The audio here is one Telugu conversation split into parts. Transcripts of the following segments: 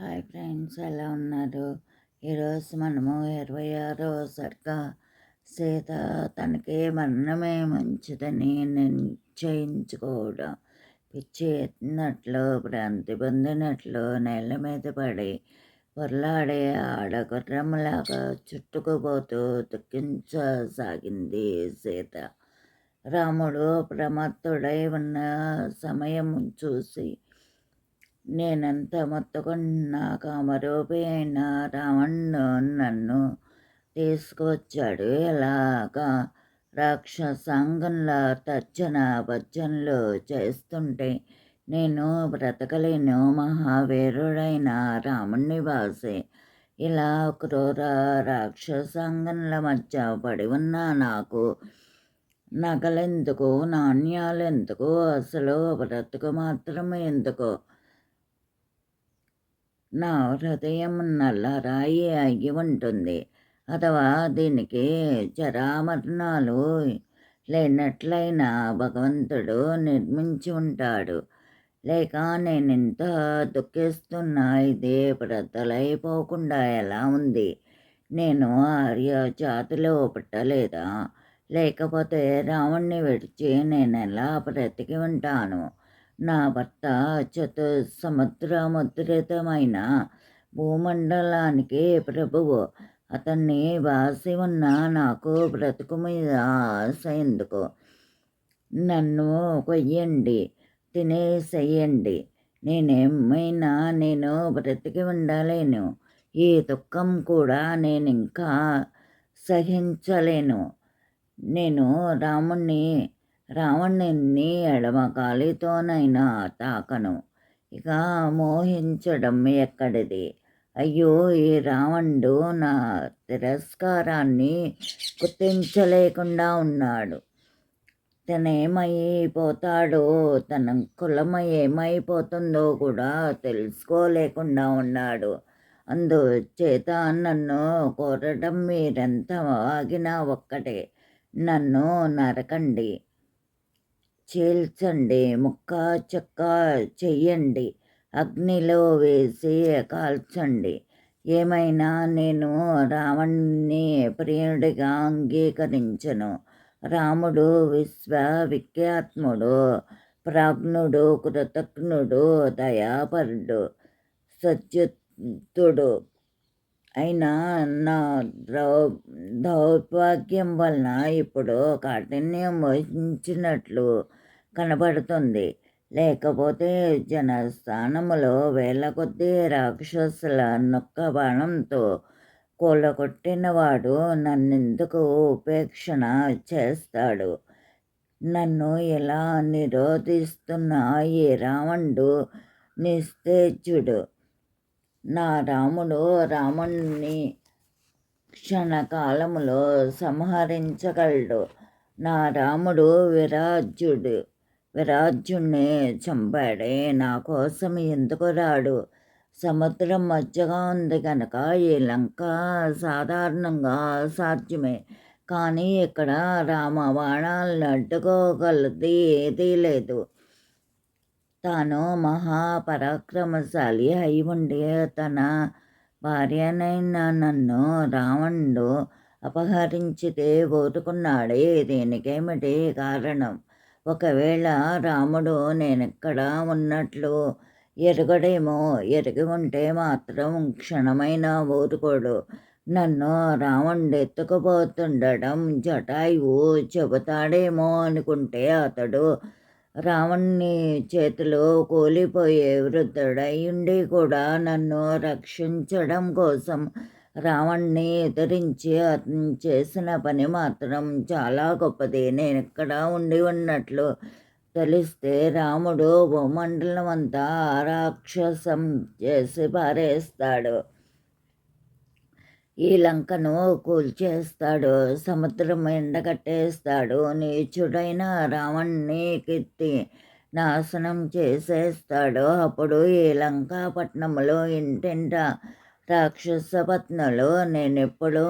హాయ్ ఫ్రెండ్స్ ఎలా ఉన్నారు? ఈరోజు మనము ఇరవై ఆరో సరిగా సీత తనకి మరణమే మంచిదని నిశ్చయించుకోవడం. పిచ్చి ఎత్తినట్లు భ్రాంతి పొందినట్లు నేల మీద పడి పొరలాడే ఆడగుర్రంలాగా చుట్టుకుపోతూ దుఃఖించసాగింది సీత. రాముడు ప్రమత్తుడై ఉన్న సమయం చూసి నేనంత మొత్తుకున్నా కామరూపి రావణ్ణు నన్ను తీసుకువచ్చాడు ఎలాగా రాక్షసాంగంలో తర్జన భర్జనలు చేస్తుంటే నేను బ్రతకలేను. మహావీరుడైన రాముణ్ణి వాసే ఇలా క్రూర రాక్షసాంగంల మధ్య పడి ఉన్న నాకు నగలెందుకు నాణ్యాలెందుకు అసలు బ్రతుకు మాత్రం ఎందుకు? నా హృదయం నల్లరాయి అయి ఉంటుంది. అథవా దీనికి చరామరణాలు లేనట్లయినా భగవంతుడు నిర్మించి ఉంటాడు. లేక నేను ఇంత దుఃఖిస్తున్నా ఇది బ్రతలైపోకుండా ఎలా ఉంది? నేను ఆర్య జాతిలో పుట్టలేదా? లేకపోతే రావణ్ణి విడిచి నేను ఎలా బ్రతికి ఉంటాను? నా భర్త చతు సముద్రముద్రితమైన భూమండలానికి ప్రభువు. అతన్ని వాసి ఉన్న నాకు బ్రతుకు మీద ఆశ ఎందుకు? నన్ను కొయ్యండి తినేసేయండి. నేనేమైనా నేను బ్రతికి ఉండలేను. ఈ దుఃఖం కూడా నేను ఇంకా సహించలేను. నేను రాముణ్ణి రావణుని ఎడమ కాలితోనైనా తాకను. ఇక మోహించడం ఎక్కడిది? అయ్యో ఈ రావణుడు నా తిరస్కారాన్ని గుర్తించలేకుండా ఉన్నాడు. తనేమైపోతాడో తన కులం ఏమైపోతుందో కూడా తెలుసుకోలేకుండా ఉన్నాడు. అందుచేత నన్ను కోరటం మీరెంత ఆగినా ఒక్కటే. నన్ను నరకండి. చీల్చండి ముక్క చెక్క చెయ్యండి అగ్నిలో వేసి కాల్చండి. ఏమైనా నేను రావణ్ణి ప్రియుడిగా అంగీకరించను. రాముడు విశ్వవిఖ్యాత్ముడు ప్రాజ్ఞుడు కృతజ్ఞుడు దయాపరుడు సత్యుతుడు అయినా నా ద్రౌ దౌర్భాగ్యం వలన ఇప్పుడు కాఠిన్యం వహించినట్లు కనబడుతుంది. లేకపోతే జనస్థానములో వేల కొద్దీ రాక్షసుల నొక్క బాణంతో కూలగొట్టినవాడు నన్నెందుకు ఉపేక్షణ చేస్తాడు? నన్ను ఎలా నిరోధిస్తున్న ఈ రావణుడు నిస్తేజుడు నా రాముడు రాముణ్ణి క్షణకాలములో సంహరించగలడు. నా రాముడు విరాజ్యుడు. విరాజ్యుణ్ణి చంపాడే నా కోసం ఎందుకు రాడు? సముద్రం మధ్యగా ఉంది కనుక ఈ లంక సాధారణంగా సాధ్యమే. కానీ ఇక్కడ రామబాణాలను అడ్డుకోగలది ఏదీ లేదు. తాను మహాపరాక్రమశాలి అయి ఉండి తన భార్యనైన నన్ను రావణుడు అపహరించితే ఓటుకున్నాడే దీనికేమిటి కారణం? ఒకవేళ రాముడు నేనెక్కడ ఉన్నట్లు ఎరగడేమో ఎరిగి ఉంటే మాత్రం క్షణమైన ఊరుకోడు. నన్ను రావణుడు ఎత్తుకుపోతుండడం జటాయువు చెబుతాడేమో అనుకుంటే అతడు రావణ్ణి చేతిలో కూలిపోయే వృద్ధుడయ్యుండి కూడా నన్ను రక్షించడం కోసం రావణ్ణి ఎదిరించి అతను చేసిన పని మాత్రం చాలా గొప్పది. నేను ఇక్కడ ఉండి ఉన్నట్లు తెలిస్తే రాముడు భూమండలం అంతా రాక్షసం చేసి పారేస్తాడు. ఈ లంకను కూల్చేస్తాడు సముద్రం ఎండగట్టేస్తాడు నీచుడైన రావణ్ణి కెత్తి నాశనం చేసేస్తాడు. అప్పుడు ఈ లంకాపట్నంలో ఇంటింట రాక్షసపత్నులు నేనెప్పుడూ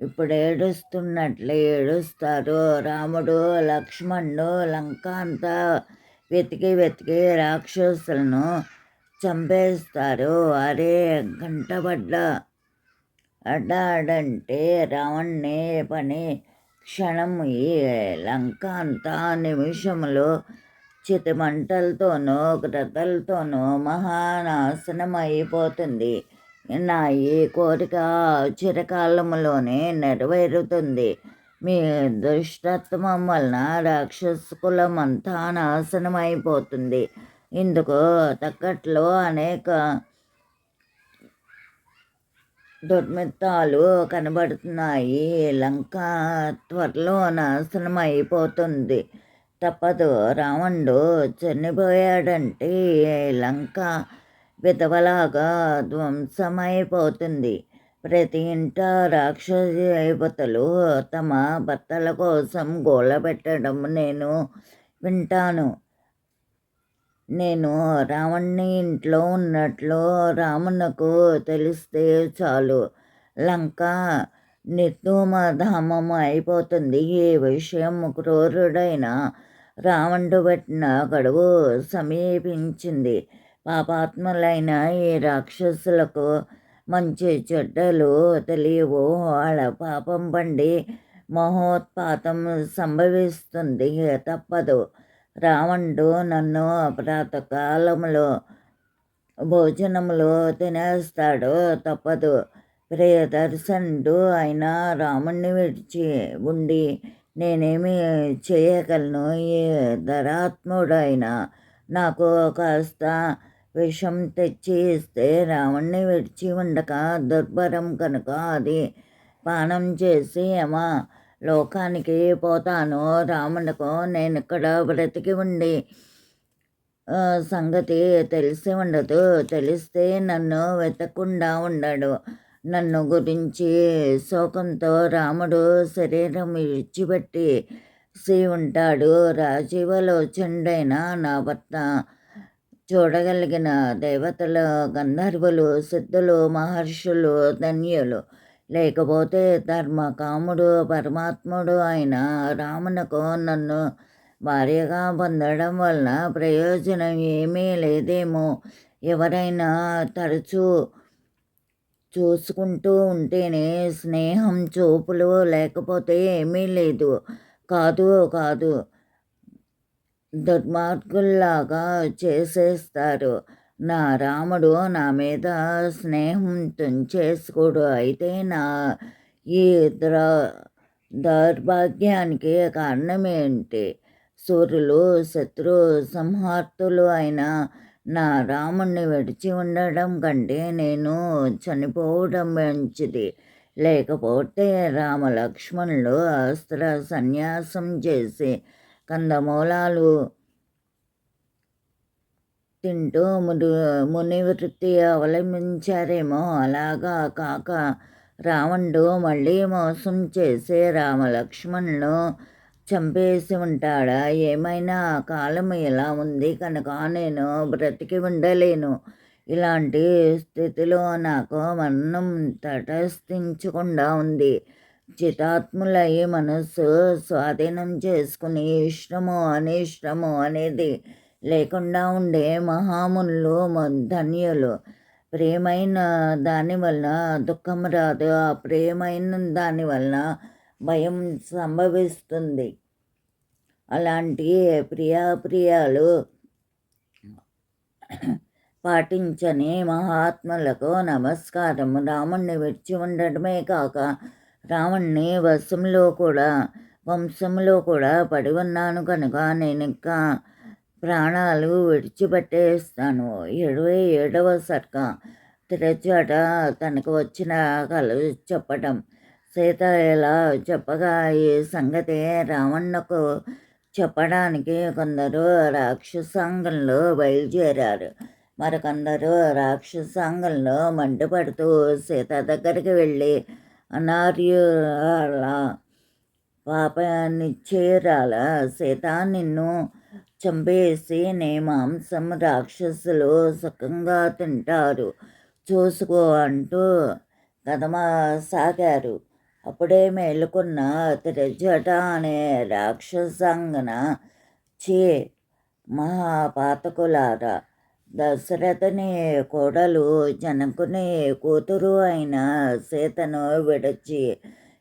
ఇప్పుడు ఏడుస్తున్నట్లు ఏడుస్తారు. రాముడు లక్ష్మణుడు లంక అంతా వెతికి వెతికి రాక్షసులను చంపేస్తారు. అరే గంటబడ్డ అడ్డాడంటే రావణ్ణి పని క్షణం. ఈ లంక అంతా నిమిషంలో చితిమంటలతోనూ గ్రతలతోనూ మహానాశనం అయిపోతుంది నా ఈ కోరిక చిరకాలములోనే నెరవేరుతుంది. మీ దుష్టత్వం వలన రాక్షస కులం అంతా నాశనం అయిపోతుంది ఇందుకు తగ్గట్లో అనేక దుర్మిత్తాలు కనబడుతున్నాయి. లంక త్వరలో నాశనం అయిపోతుంది తప్పదు. రావణుడు చనిపోయాడంటే లంక విధవలాగా ధ్వంసమైపోతుంది. ప్రతి ఇంట రాక్షస దేవతలు తమ భర్తల కోసం గోళ పెట్టడం నేను వింటాను. నేను రావణ్ణి ఇంట్లో ఉన్నట్లు రామునకు తెలిస్తే చాలు. లంక నిర్ధూమధామం అయిపోతుంది. ఈ విషయం క్రూరుడైన రావణుడు పెట్టిన గడువు సమీపించింది. పాపాత్ములైన ఈ రాక్షసులకు మంచి చెడ్డలు తెలియవు. వాళ్ళ పాపం పండి మహోత్పాతం సంభవిస్తుంది. తప్పదు. రావణుడు నన్ను ప్రాతకాలంలో భోజనములు తినేస్తాడు. తప్పదు. ప్రియదర్శనుడు అయినా రాముణ్ణి విడిచి ఉండి నేనేమి చేయగలను? ఈ ధరాత్ముడైన నాకు కాస్త విషం తెచ్చి ఇస్తే రావణ్ణి విడిచి ఉండక దుర్భరం కనుక అది పానం చేసి ఏమా లోకానికి పోతాను. రామునకు నేను ఇక్కడ బ్రతికి ఉండి సంగతి తెలిసి ఉండదు. తెలిస్తే నన్ను వెతకుండా ఉండడు. నన్ను గురించి శోకంతో రాముడు శరీరం విడిచిపెట్టి సి ఉంటాడు. రాజీవలోచండైన నా భర్త చూడగలిగిన దేవతలు గంధర్వులు సిద్ధులు మహర్షులు ధన్యులు. లేకపోతే ధర్మ కాముడు పరమాత్ముడు అయిన రామునకు నన్ను భార్యగా పొందడం వలన ప్రయోజనం ఏమీ లేదేమో. ఎవరైనా తరచూ చూసుకుంటూ ఉంటేనే స్నేహం చూపులు లేకపోతే ఏమీ లేదు. కాదు కాదు. దుర్మార్గుల్లాగా చేసేస్తారు. నా రాముడు నా మీద స్నేహం తుంచేసుకోడు. అయితే నా ఈ ద్ర దౌర్భాగ్యానికి కారణమేంటి? సూర్యులు శత్రు సంహార్తులు అయిన నా రాముణ్ణి విడిచి ఉండడం కంటే నేను చనిపోవడం మంచిది. లేకపోతే రామ లక్ష్మణులు అస్త్ర సన్యాసం చేసి కందమూలాలు తింటూ ముని మునివృత్తి అవలంబించారేమో. అలాగా కాక రావణుడు మళ్ళీ మోసం చేసే రామలక్ష్మణులు చంపేసి ఉంటాడా? ఏమైనా కాలం ఇలా ఉంది? కనుక నేను బ్రతికి ఉండలేను. ఇలాంటి స్థితిలో నాకు మరణం తటస్థించకుండా ఉంది. చితాత్ములై మనస్సు స్వాధీనం చేసుకుని ఇష్టము అనిష్టము అనేది లేకుండా ఉండే మహామునులు ధన్యులు. ప్రేమైన దానివల్ల దుఃఖం రాదు. ఆ ప్రేమైన దానివల్ల భయం సంభవిస్తుంది. అలాంటి ప్రియాప్రియాలు పాటించని మహాత్ములకు నమస్కారం. రాముణ్ణి విడిచి ఉండటమే కాక రావణ్ణి వశంలో కూడా వంశంలో కూడా పడి ఉన్నాను కనుక నేను ఇంకా ప్రాణాలు విడిచిపెట్టేస్తాను. ఇరవై ఏడవ సర్క తిరచాట తనకు వచ్చిన కలు చెప్పటం. సీత ఇలా చెప్పగా ఈ సంగతి రావణ్ణకు చెప్పడానికి కొందరు రాక్షసాంగంలో బయలుదేరారు. మరికొందరు రాక్షసాంగంలో మండిపడుతూ సీత దగ్గరికి వెళ్ళి అనార్యుల పాప నిశ్చయరాల సీత నిన్ను చంపేసి నీ మాంసం రాక్షసులు సుఖంగా తింటారు. చూసుకో అంటూ కదమసాగారు అప్పుడే మేలుకున్న త్రిజట అనే రాక్షసంగన చే మహాపాతకులారా. దశరథుని కోడలు జనకుని కూతురు అయిన సీతను విడిచి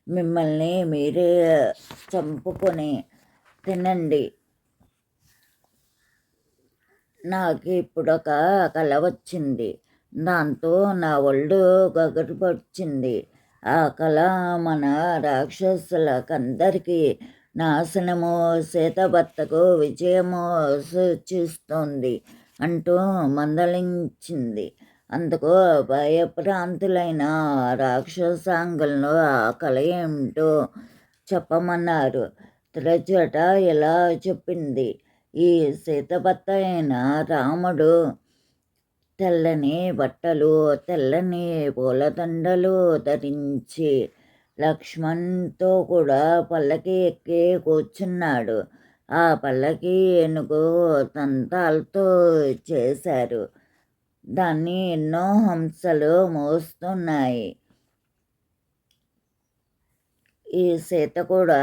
మిమ్మల్ని మీరే చంపుకొని తినండి. నాకు ఇప్పుడు ఒక కళ వచ్చింది. దాంతో నా ఒళ్ళు గగరుపొచ్చింది ఆ కళ మన రాక్షసులకందరికీ నాశనము సీతభర్తకు విజయము సూచిస్తుంది అంటూ మందలించింది. అందుకు భయప్రాంతులైన రాక్షసాంగులను ఆ కళ ఏమిటో చెప్పమన్నారు. త్రజట ఇలా చెప్పింది. ఈ సీతభర్త అయిన రాముడు తెల్లని బట్టలు తెల్లని పూలదండలు ధరించి లక్ష్మణ్తో కూడా పల్లకి ఎక్కి కూర్చున్నాడు. ఆ పల్లకి ఏనుగు తంతాలతో చేశారు. దాన్ని ఎన్నో హంసలు మోస్తున్నాయి. ఈ సీత కూడా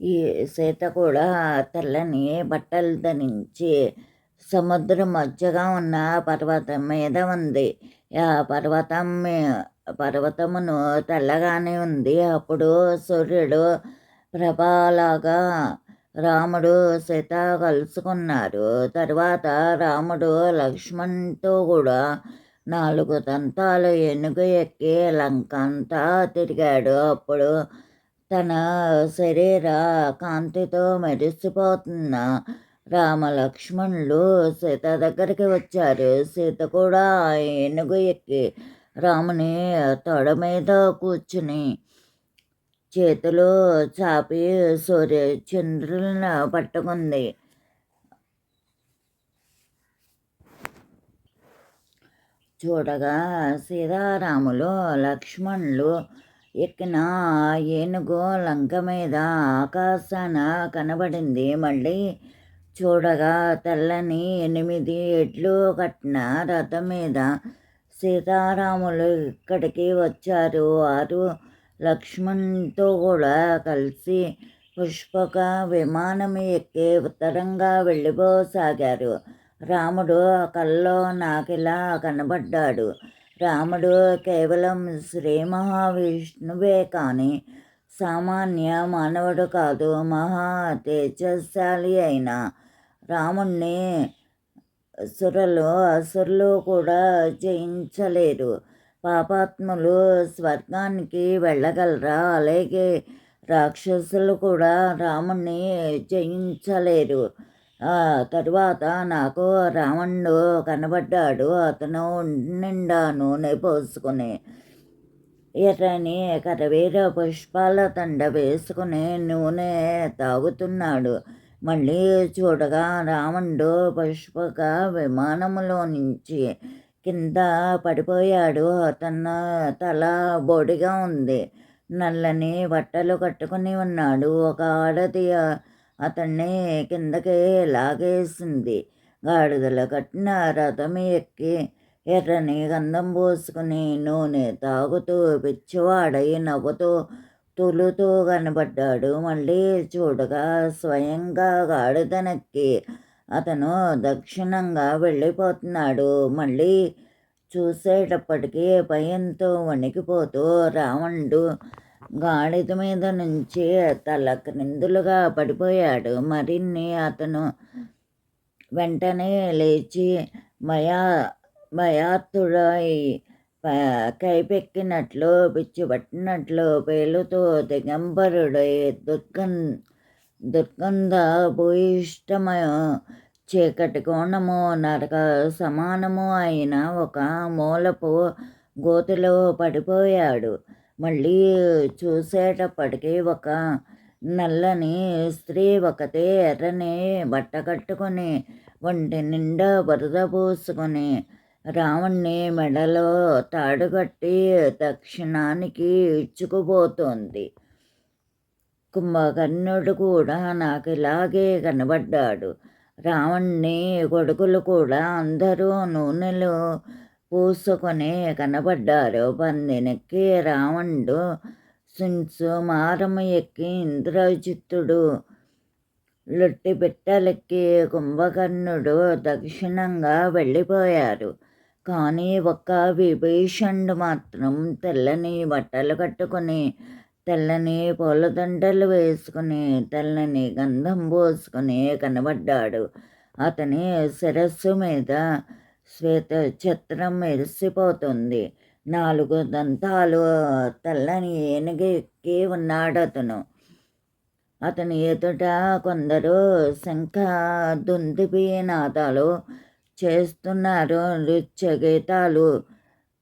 ఈ సీత కూడా తెల్లని బట్టలు ధరించి సముద్రం మధ్యగా ఉన్న పర్వతం మీద ఉంది. ఆ పర్వతం పర్వతమును తెల్లగానే ఉంది. అప్పుడు సూర్యుడు ప్రభాలాగా రాముడు సీత కలుసుకున్నారు. తర్వాత రాముడు లక్ష్మణ్తో కూడా నాలుగు తంతాలు ఎనుగు ఎక్కి లంకంతా తిరిగాడు. అప్పుడు తన శరీర కాంతితో మెరిసిపోతున్న రామ లక్ష్మణులు సీత దగ్గరికి వచ్చారు. సీత కూడా ఏనుగు ఎక్కి రాముని తొడ మీద కూర్చుని చేతులు చాపి సూర్య చంద్రులను పట్టుకుంది. చూడగా సీతారాములు లక్ష్మణులు ఎక్కిన ఏనుగు లంక మీద ఆకాశాన కనబడింది. మళ్ళీ చూడగా తెల్లని ఎనిమిది ఎడ్లు కట్టిన రథం మీద సీతారాములు ఇక్కడికి వచ్చారు. వారు లక్ష్మణ్తో కూడా కలిసి పుష్పక విమానం ఎక్కి ఉత్తరంగా వెళ్ళిపోసాగారు. రాముడు కల్లో నాకిలా కనబడ్డాడు. రాముడు కేవలం శ్రీ మహావిష్ణువే కానీ సామాన్య మానవుడు కాదు మహా తేజశాలి అయిన రాముణ్ణి సురలు అసురులు కూడా జయించలేరు. పాపాత్ములు స్వర్గానికి వెళ్ళగలరా? అలాగే రాక్షసులు కూడా రాముణ్ణి జయించలేరు. తరువాత నాకు రావణుడు కనబడ్డాడు. అతను నిండా నూనె పోసుకుని ఎర్రని కరవీర పుష్పాల తండ వేసుకుని నూనె తాగుతున్నాడు. మళ్ళీ చూడగా రావణుడు పుష్పక విమానములో నుంచి కింద పడిపోయాడు. తన తల బొడిగా ఉంది. నల్లని బట్టలు కట్టుకుని ఉన్నాడు. ఒక ఆడది అతన్ని కిందకి లాగేసింది. గాడిదలు కట్టిన రథం ఎక్కి ఎర్రని గంధం పోసుకుని నూనె తాగుతూ పిచ్చివాడై నవ్వుతూ తులుతూ కనబడ్డాడు. మళ్ళీ చూడగా స్వయంగా గాడిదనెక్కి అతను దక్షిణంగా వెళ్ళిపోతున్నాడు. మళ్ళీ చూసేటప్పటికీ భయంతో వణికిపోతూ రావణుడు గాడిద మీద నుంచి తల క్రిందులుగా పడిపోయాడు. మరిన్ని అతను వెంటనే లేచి మయా భయాత్తుడై కైపెక్కినట్లు పిచ్చిపట్టినట్లు పేలుతో దిగంబరుడై దుర్గం దుర్గంధ భూయిష్టమయ చీకటి కోణము నరక సమానము అయిన ఒక మూలపు గోతిలో పడిపోయాడు. మళ్ళీ చూసేటప్పటికీ ఒక నల్లని స్త్రీ ఒకతే ఎర్రని బట్ట కట్టుకొని ఒంటి నిండా బురద పూసుకొని రావణ్ణి మెడలో తాడుగట్టి దక్షిణానికి ఇచ్చుకుపోతోంది. కుంభకర్ణుడు కూడా నాకు ఇలాగే కనబడ్డాడు. రావణ్ణి కొడుకులు కూడా అందరూ నూనెలు పూసుకొని కనబడ్డారు. పందినెక్కి రావణుడు సున్సు మారము ఎక్కి ఇంద్రజిత్తుడు లొట్టి పెట్టలెక్కి కుంభకర్ణుడు దక్షిణంగా వెళ్ళిపోయారు. కానీ ఒక్క విభీషణుడు మాత్రం తెల్లని బట్టలు కట్టుకుని తెల్లని పూలదండలు వేసుకుని తెల్లని గంధం పోసుకుని కనబడ్డాడు. అతని శిరస్సు మీద శ్వేత చిత్రం మెరిసిపోతుంది. నాలుగు దంతాలు తెల్లని ఏనుగెక్కి ఉన్నాడు అతను. అతని ఎదుట కొందరు శంఖ దుందిపి నాదాలు చేస్తున్నారు. నృత్య గీతాలు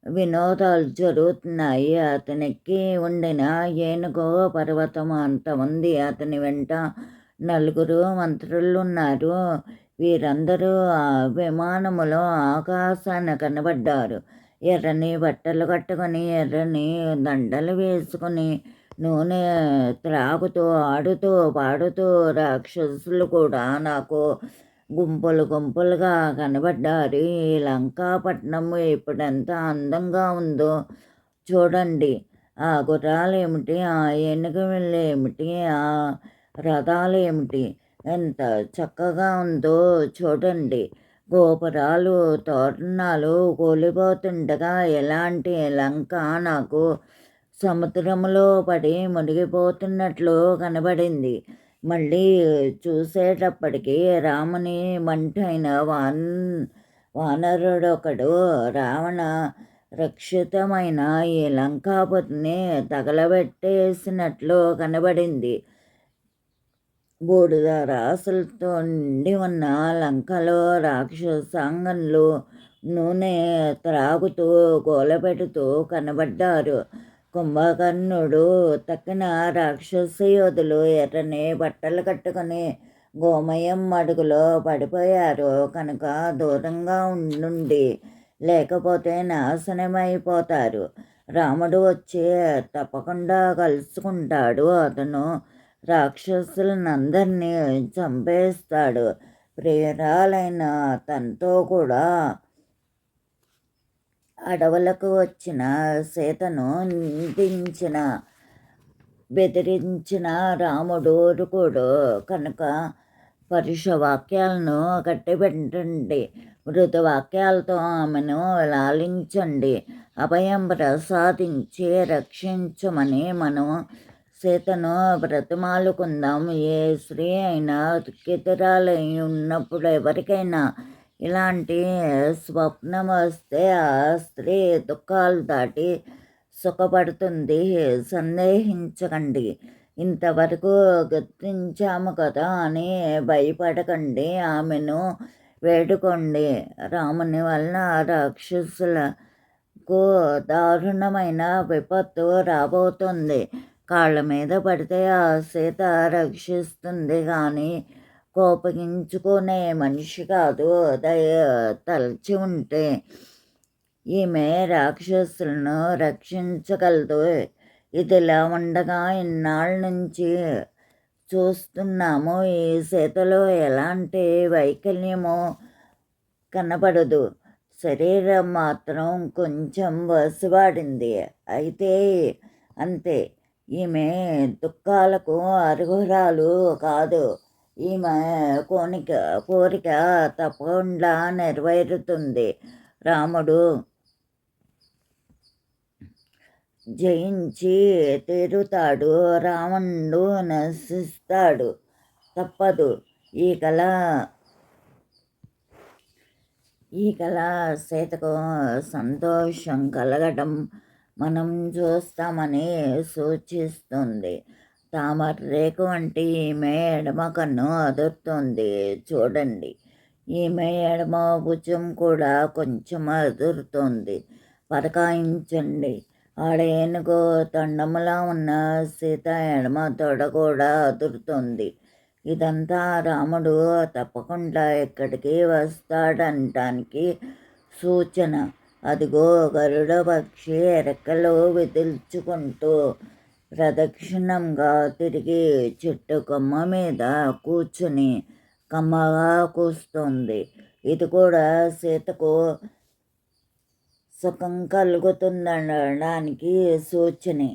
వినోదాలు జరుగుతున్నాయి. అతనికి ఉండిన ఏనుగో పర్వతం అంత ఉంది. అతని వెంట నలుగురు మంత్రులు ఉన్నారు వీరందరూ ఆ విమానములో ఆకాశాన్ని కనబడ్డారు. ఎర్రని బట్టలు కట్టుకొని ఎర్రని దండలు వేసుకొని నూనె త్రాగుతూ ఆడుతూ పాడుతూ రాక్షసులు కూడా నాకు గుంపులు గుంపులుగా కనబడ్డారు. ఈ లంకాపట్నం ఇప్పుడు ఎంత అందంగా ఉందో చూడండి. ఆ గుర్రాలు ఏమిటి ఆ ఏనుగులు ఏమిటి ఆ రథాలు ఏమిటి ఎంత చక్కగా ఉందో చూడండి. గోపురాలు తోరణాలు కూలిపోతుండగా ఎలాంటి లంక నాకు సముద్రంలో పడి మునిగిపోతున్నట్లు కనబడింది. మళ్ళీ చూసేటప్పటికి రాముని మంటైన వాన్ వానరుడొకడు రావణ రక్షితమైన ఈ లంకాపతిని తగలబెట్టేసినట్లు కనబడింది. బూడిద రాసులతో నిండి ఉన్న లంకలో రాక్షసాంగంలో నూనె త్రాగుతూ గోలపెడుతూ కనబడ్డారు. కుంభకర్ణుడు తక్కిన రాక్షస యోధులు ఎర్రని బట్టలు కట్టుకుని గోమయం అడుగులో పడిపోయారు. కనుక దూరంగా ఉండి లేకపోతే నాశనమైపోతారు. రాముడు వచ్చి తప్పకుండా కలుసుకుంటాడు. అతను రాక్షసులనందరినీ చంపేస్తాడు. ప్రియురాలైన తనతో కూడా అడవులకు వచ్చిన సీతను నిందించిన బెదిరించిన రాముడు కూడా కనుక పరుష వాక్యాలను కట్టిపెట్టండి. మృదు వాక్యాలతో ఆమెను లాలించండి. అభయం ప్రసాదించి రక్షించమని మనం సీతను బ్రతిమాలుకుందాం. ఏ స్త్రీ అయినా దుఃఖితురాలై ఉన్నప్పుడు ఎవరికైనా ఇలాంటి స్వప్నం వస్తే ఆ స్త్రీ దుఃఖాలు దాటి సుఖపడుతుంది. సందేహించకండి. ఇంతవరకు గుర్తించాము కదా అని భయపడకండి. ఆమెను వేడుకోండి. రాముని వలన రాక్షసులకు దారుణమైన విపత్తు రాబోతుంది. కాళ్ళ మీద పడితే ఆ సీత రక్షిస్తుంది కానీ కోపగించుకునే మనిషి కాదు దయ తలచి ఉంటే ఈమె రాక్షసులను రక్షించగలదు. ఇదిలా ఉండగా ఇన్నాళ్ళ నుంచి చూస్తున్నాము ఈ సీతలో ఎలాంటి వైకల్యము కనపడదు. శరీరం మాత్రం కొంచెం వసవాడింది. అయితే అంతే ఈమె దుఃఖాలకు అర్హురాలు కాదు. ఈమె కోనిక కోరిక తప్పకుండా నెరవేరుతుంది. రాముడు జయించి తీరుతాడు. రావణుడు నశిస్తాడు. తప్పదు. ఈ కళ ఈ కళ సీతకు సంతోషం కలగడం మనం చూస్తామని సూచిస్తుంది. తామర రేఖ వంటి ఈమె ఎడమ కన్ను అదురుతుంది. చూడండి. ఈమె ఎడమ భుజం కూడా కొంచెం అదురుతుంది. పరకాయించండి ఆడ ఏనుగు తండములా ఉన్న సీత ఎడమ తొడ కూడా అదురుతుంది. ఇదంతా రాముడు తప్పకుండా ఇక్కడికి వస్తాడంటానికి సూచన. అదిగో గరుడ పక్షి రెక్కలు విదిల్చుకుంటూ ప్రదక్షిణంగా తిరిగి చెట్టు కొమ్మ మీద కూర్చుని కమ్మగా కూస్తుంది. ఇది కూడా సీతకు సుఖం కలుగుతుందనడానికి సూచనే.